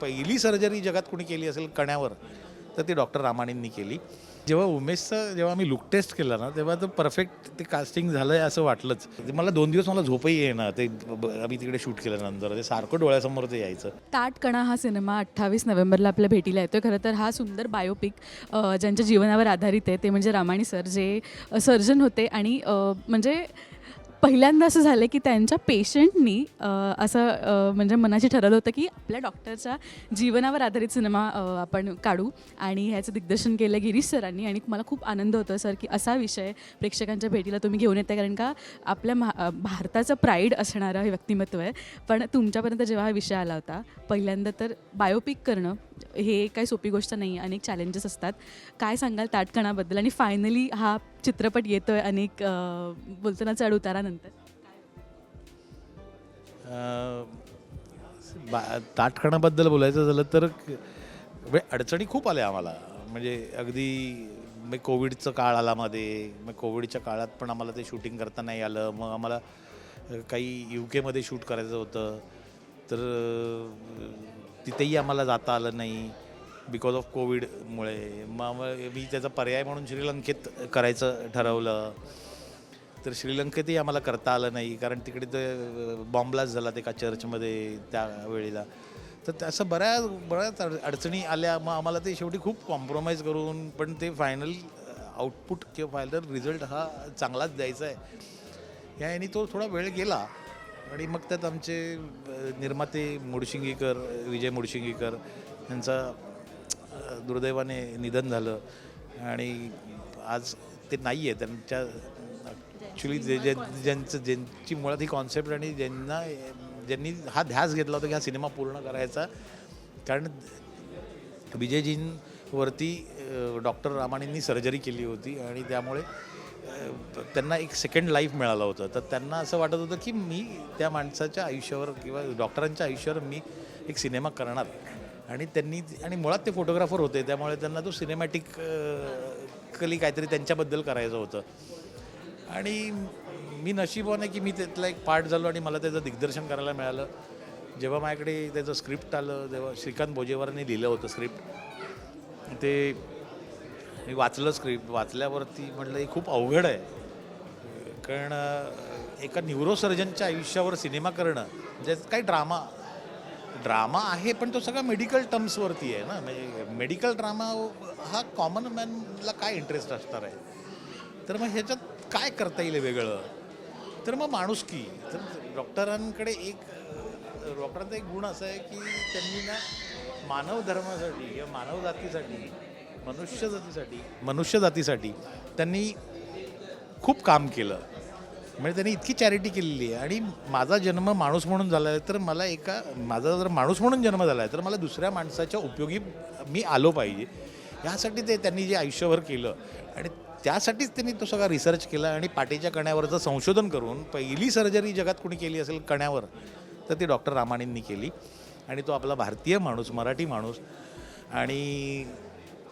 पहिली सर्जरी जगात कोणी केली असेल कण्यावर तर ती डॉक्टर रामाणींनी केली. जेव्हा उमेशचं जेव्हा मी लुक टेस्ट केला ना तेव्हा तर परफेक्ट ते कास्टिंग झालं आहे असं वाटलंच. ते मला दोन दिवस मला झोपही येणार ते ब- ब- आम्ही तिकडे शूट केल्यानंतर ते सारखं डोळ्यासमोर ते यायचं. ताटकणा हा सिनेमा अठ्ठावीस नोव्हेंबरला आपल्या भेटीला येतो खरं तर हा सुंदर बायोपिक अ, ज्यांच्या जीवनावर आधारित आहे ते म्हणजे रामाणी सर जे सर्जन होते आणि अ, म्हणजे पहिल्यांदा असं झालं की त्यांच्या पेशंटनी असं म्हणजे मनाशी ठरवलं होतं की आपल्या डॉक्टरच्या जीवनावर आधारित सिनेमा आपण काढू. आणि ह्याचं दिग्दर्शन केलं गिरीश सरांनी आणि मला खूप आनंद होतो सर की असा विषय प्रेक्षकांच्या भेटीला तुम्ही घेऊन येता कारण का आपल्या महा भारताचं प्राईड असणारं हे व्यक्तिमत्व आहे. पण तुमच्यापर्यंत जेव्हा हा विषय आला होता पहिल्यांदा तर बायोपिक करणं हे काही सोपी गोष्ट नाही अनेक चॅलेंजेस असतात. काय सांगाल ताटकणाबद्दल? आणि फायनली हा चित्रपट येतो आहे अनेक बोलताना चढ उतारानंतर बा ताटखणाबद्दल बोलायचं झालं तर म्हणजे अडचणी खूप आल्या आम्हाला. म्हणजे अगदी मग कोविडचं काळ आला मध्ये मग कोविडच्या काळात पण आम्हाला ते शूटिंग करता नाही आलं. मग आम्हाला काही यू केमध्ये शूट करायचं होतं. तर तिथेही आम्हाला जाता आलं नाही. बिकॉज ऑफ कोविडमुळे मग मी त्याचा पर्याय म्हणून श्रीलंकेत करायचं ठरवलं. तर श्रीलंकेतही आम्हाला करता आलं नाही. कारण तिकडे ते बॉम्बलाच झाला ते एका चर्चमध्ये त्या वेळेला. तर त्या- असं बऱ्याच बऱ्याच अड- अडचणी आल्या. मग आम्हाला ते शेवटी खूप कॉम्प्रोमाइज करून पण ते फायनल आउटपुट किंवा फायनल रिझल्ट हा चांगलाच द्यायचा आहे. या याने तो थोडा वेळ गेला. आणि मग त्यात आमचे निर्माते मुडशिंगीकर विजय मुडशिंगीकर यांचा दुर्दैवाने निधन झालं. आणि आज ते नाही आहे त्यांच्या ॲक्च्युली जे जे ज्यांचं ज्यांची मुळात ही कॉन्सेप्ट आणि ज्यांना ज्यांनी हा ध्यास घेतला होता की हा सिनेमा पूर्ण करायचा कारण विजयजींवरती डॉक्टर रामाणींनी सर्जरी केली होती आणि त्यामुळे त्यांना एक सेकंड लाईफ मिळालं होतं. तर त्यांना असं वाटत होतं की मी त्या माणसाच्या आयुष्यावर किंवा डॉक्टरांच्या आयुष्यावर मी एक सिनेमा करणार. आणि त्यांनी आणि मुळात ते फोटोग्राफर होते. त्यामुळे त्यांना तो सिनेमॅटिक कली काहीतरी त्यांच्याबद्दल करायचं होतं. आणि मी नशीबवान आहे की मी त्यातला एक पार्ट झालो आणि मला त्याचं दिग्दर्शन करायला मिळालं. जेव्हा माझ्याकडे त्याचं स्क्रिप्ट आलं तेव्हा श्रीकांत भोजेवारांनी लिहिलं होतं स्क्रिप्ट ते मी वाचलं स्क्रिप्ट वाचल्यावरती म्हटलं हे खूप अवघड आहे. कारण एका न्यूरोसर्जनच्या आयुष्यावर सिनेमा करणं म्हणजे काही ड्रामा ड्रामा आहे पण तो सगळा मेडिकल टर्म्सवरती आहे ना. म्हणजे मेडिकल ड्रामा हा कॉमन मॅनला काय इंटरेस्ट असणार आहे? तर मग ह्याच्यात काय करता येईल वेगळं? तर मग माणुसकी तर डॉक्टरांकडे एक डॉक्टरांचा एक गुण असा आहे की त्यांनी ना मानव धर्मासाठी किंवा मानव जातीसाठी मनुष्य जातीसाठी मनुष्य जातीसाठी त्यांनी खूप काम केलं. म्हणजे त्यांनी इतकी चॅरिटी केलेली आहे. आणि माझा जन्म माणूस म्हणून झाला आहे तर मला एका माझा जर माणूस म्हणून जन्म झाला आहे तर मला दुसऱ्या माणसाच्या उपयोगी मी आलो पाहिजे. ह्यासाठी ते त्यांनी जे आयुष्यभर केलं. आणि त्यासाठीच त्यांनी तो सगळा रिसर्च केला आणि पाठीच्या कण्यावरचं संशोधन करून पहिली सर्जरी जगात कोणी केली असेल कण्यावर तर ती डॉक्टर रामाणींनी केली. आणि तो आपला भारतीय माणूस मराठी माणूस. आणि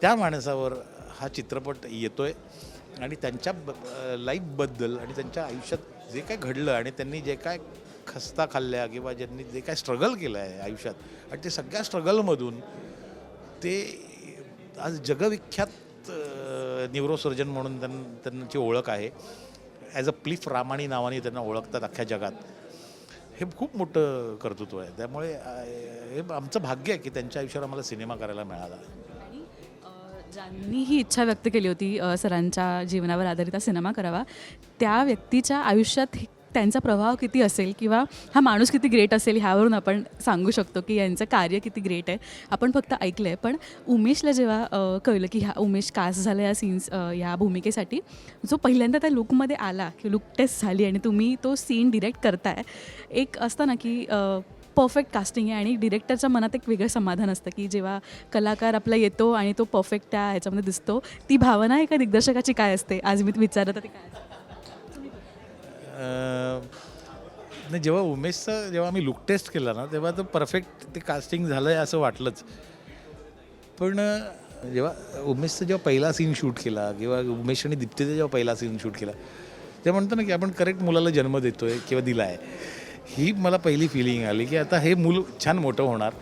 त्या माणसावर हा चित्रपट येतोय आणि त्यांच्या ब- लाईफबद्दल आणि त्यांच्या आयुष्यात जे काय घडलं आणि त्यांनी जे काय खस्ता खाल्ल्या किंवा ज्यांनी जे काय स्ट्रगल केलं आहे आयुष्यात आणि ते सगळ्या स्ट्रगलमधून ते आज जगविख्यात न्यूरोसर्जन म्हणून त्यां त्यांची ओळख आहे. ॲज अ प्लिफ रामाणी नावाने त्यांना ओळखतात अख्ख्या जगात. हे खूप मोठं कर्तृत्व आहे. त्यामुळे हे आमचं भाग्य आहे की त्यांच्या आयुष्यावर आम्हाला सिनेमा करायला मिळाला. ज्यांनी ही इच्छा व्यक्त केली होती सरांच्या जीवनावर आधारित हा सिनेमा करावा त्या व्यक्तीच्या आयुष्यात त्यांचा प्रभाव किती असेल किंवा हा माणूस किती ग्रेट असेल ह्यावरून आपण सांगू शकतो की यांचं कार्य किती ग्रेट आहे. आपण फक्त ऐकलं आहे पण उमेशला जेव्हा कळलं की ह्या उमेश कास्ट झाला या सीन्स ह्या भूमिकेसाठी जो पहिल्यांदा त्या लुकमध्ये आला की लुक टेस्ट झाली आणि तुम्ही तो सीन डिरेक्ट करताय एक असतं ना की परफेक्ट कास्टिंग आहे आणि डिरेक्टरच्या मनात एक वेगळं समाधान असतं की जेव्हा कलाकार आपला येतो आणि तो परफेक्ट त्या ह्याच्यामध्ये दिसतो ती भावना एका दिग्दर्शकाची काय असते? आज मी विचारत ती काय नाही जेव्हा उमेशचं जेव्हा आम्ही लुक टेस्ट केला ना तेव्हा तर परफेक्ट ते कास्टिंग झालं आहे असं वाटलंच. पण जेव्हा उमेशचा जेव्हा पहिला सीन शूट केला किंवा उमेश आणि दीप्तीचा जेव्हा पहिला सीन शूट केला ते म्हणतो ना की आपण करेक्ट मुलाला जन्म देतोय किंवा दिला आहे ही मला पहिली फिलिंग आली की आता हे मूल छान मोठं होणार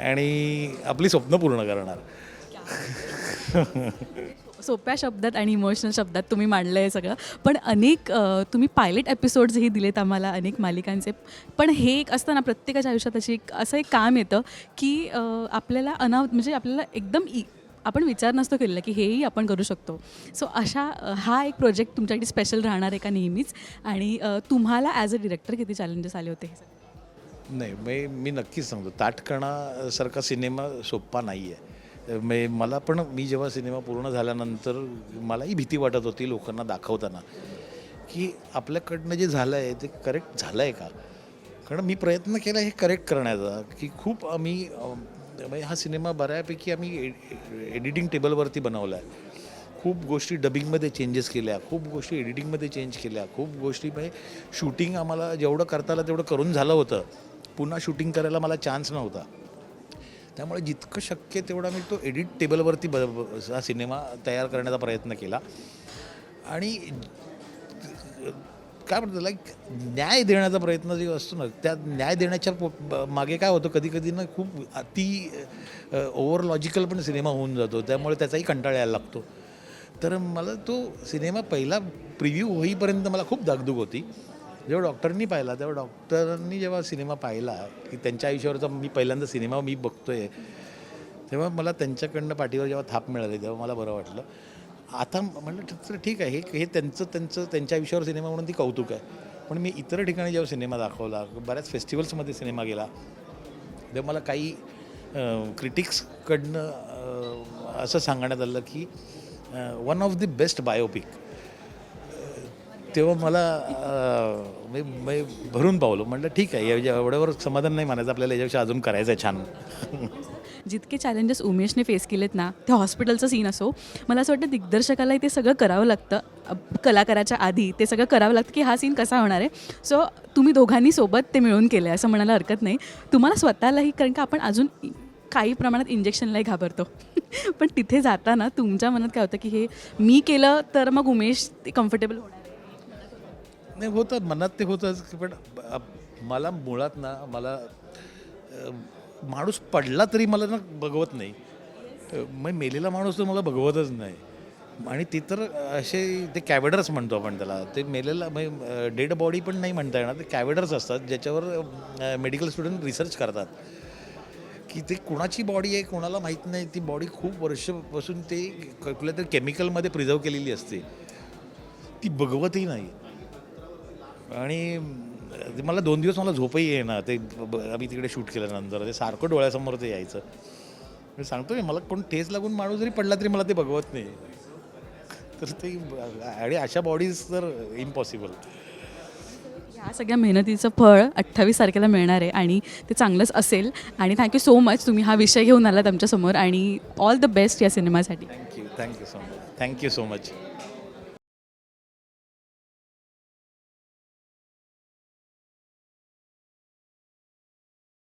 आणि आपली स्वप्न पूर्ण करणार. सोप्या शब्दात आणि इमोशनल शब्दात तुम्ही मांडलं आहे सगळं. पण अनेक तुम्ही पायलट एपिसोड्सही दिलेत आम्हाला अनेक मालिकांचे. पण हे एक असतं ना प्रत्येकाच्या आयुष्यात अशी एक असं एक काम येतं की आपल्याला अनाव म्हणजे आपल्याला एकदम आपण विचार नसतो केलेला की हेही आपण करू शकतो. सो अशा हा एक प्रोजेक्ट तुमच्यासाठी स्पेशल राहणार आहे का नेहमीच? आणि तुम्हाला ॲज अ डिरेक्टर किती चॅलेंजेस आले होते नाही मी मी नक्कीच सांगतो. ताटकणासारखा सिनेमा सोप्पा नाही आहे मे मला पण मी जेव्हा सिनेमा पूर्ण झाल्यानंतर मलाही भीती वाटत होती लोकांना दाखवताना की आपल्याकडनं जे झालं आहे ते करेक्ट झालं आहे का? कारण मी प्रयत्न केला हे करेक्ट करण्याचा की खूप आम्ही म्हणजे हा सिनेमा बऱ्यापैकी आम्ही एडिटिंग टेबलवरती बनवला आहे खूप गोष्टी डबिंगमध्ये चेंजेस केल्या खूप गोष्टी एडिटिंगमध्ये चेंज केल्या खूप गोष्टी म्हणजे शूटिंग आम्हाला जेवढं करता आलं तेवढं करून झालं होतं. पुन्हा शूटिंग करायला मला चान्स नव्हता. त्यामुळे जितकं शक्य तेवढा मी तो एडिट टेबलवरती ब ब- हा सिनेमा तयार करण्याचा प्रयत्न केला. आणि काय म्हणतात लाईक न्याय देण्याचा प्रयत्न जे असतो ना त्या न्याय देण्याच्या पो- मागे काय होतं कधी कधी ना खूप अति ओव्हर लॉजिकल पण सिनेमा होऊन जातो त्यामुळे त्याचाही कंटाळा यायला लागतो. तर मला तो सिनेमा पहिला प्रिव्ह्यू होईपर्यंत मला खूप दागदुग होती. जेव्हा डॉक्टरनी पाहिला तेव्हा डॉक्टरांनी जेव्हा सिनेमा पाहिला की त्यांच्या आयुष्यावरचा मी पहिल्यांदा सिनेमा मी बघतोय तेव्हा मला त्यांच्याकडनं पाठीवर जेव्हा थाप मिळाली तेव्हा मला बरं वाटलं. आता म्हणलं "ठीक- तर ठीक आहे. हे हे त्यांचं त्यांचं त्यांच्या आयुष्यावर सिनेमा म्हणून ती कौतुक आहे. पण मी इतर ठिकाणी जेव्हा सिनेमा दाखवला बऱ्याच फेस्टिवल्समध्ये सिनेमा गेला तेव्हा मला काही क्रिटिक्सकडनं असं सांगण्यात आलं की one of the best biopic तेव्हा मला मी मी भरून पावलो. म्हटलं ठीक आहे या- एवढ्यावर समाधान नाही मानायचं आपल्याला याच्यापेक्षा अजून करायचं आहे छान. जितके चॅलेंजेस उमेशने फेस केलेत ना ते हॉस्पिटलचं सीन असो मला असं वाटतं दिग्दर्शकालाही ते सगळं करावं लागतं. कलाकाराच्या आधी ते सगळं करावं लागतं की हा सीन कसा होणार आहे. सो तुम्ही दोघांनी सोबत ते मिळून केलं आहे असं म्हणायला हरकत नाही. तुम्हाला स्वतःलाही कारण का आपण अजून काही प्रमाणात इंजेक्शनलाही घाबरतो. पण तिथे जाताना तुमच्या मनात काय होतं की हे मी केलं तर मग उमेश ते कम्फर्टेबल होणार? नाही होतं मनात ते होतंच पण मला मुळात ना मला माणूस पडला तरी मला ना बघवत नाही. मग मेलेला माणूस तर मला बघवतच नाही. आणि ते तर असे ते कॅवेडर्स म्हणतो आपण त्याला. ते मेलेला म्हणजे डेड बॉडी पण नाही म्हणता येणार. ते कॅवेडर्स असतात ज्याच्यावर मेडिकल स्टुडंट रिसर्च करतात. की ते कुणाची बॉडी आहे कोणाला माहीत नाही. ती बॉडी खूप वर्षपासून ते कुठल्या तरी केमिकलमध्ये प्रिझर्व केलेली असते. ती बघवतही नाही. आणि मला दोन दिवस मला झोपही येईना. ते आम्ही तिकडे शूट केल्यानंतर ते सारखं डोळ्यासमोर ते यायचं. मी सांगतो मी मला कोण ठेस लागून माणूस जरी पडला तरी मला ते बघवत नाही. तर ते आणि अशा बॉडीज तर इम्पॉसिबल या सगळ्या मेहनतीचं फळ अठ्ठावीस तारखेला मिळणार आहे आणि ते चांगलंच असेल. आणि थँक्यू सो मच तुम्ही हा विषय घेऊन आलात आमच्यासमोर आणि ऑल द बेस्ट या सिनेमासाठी. Thank you thank you so much thank you so much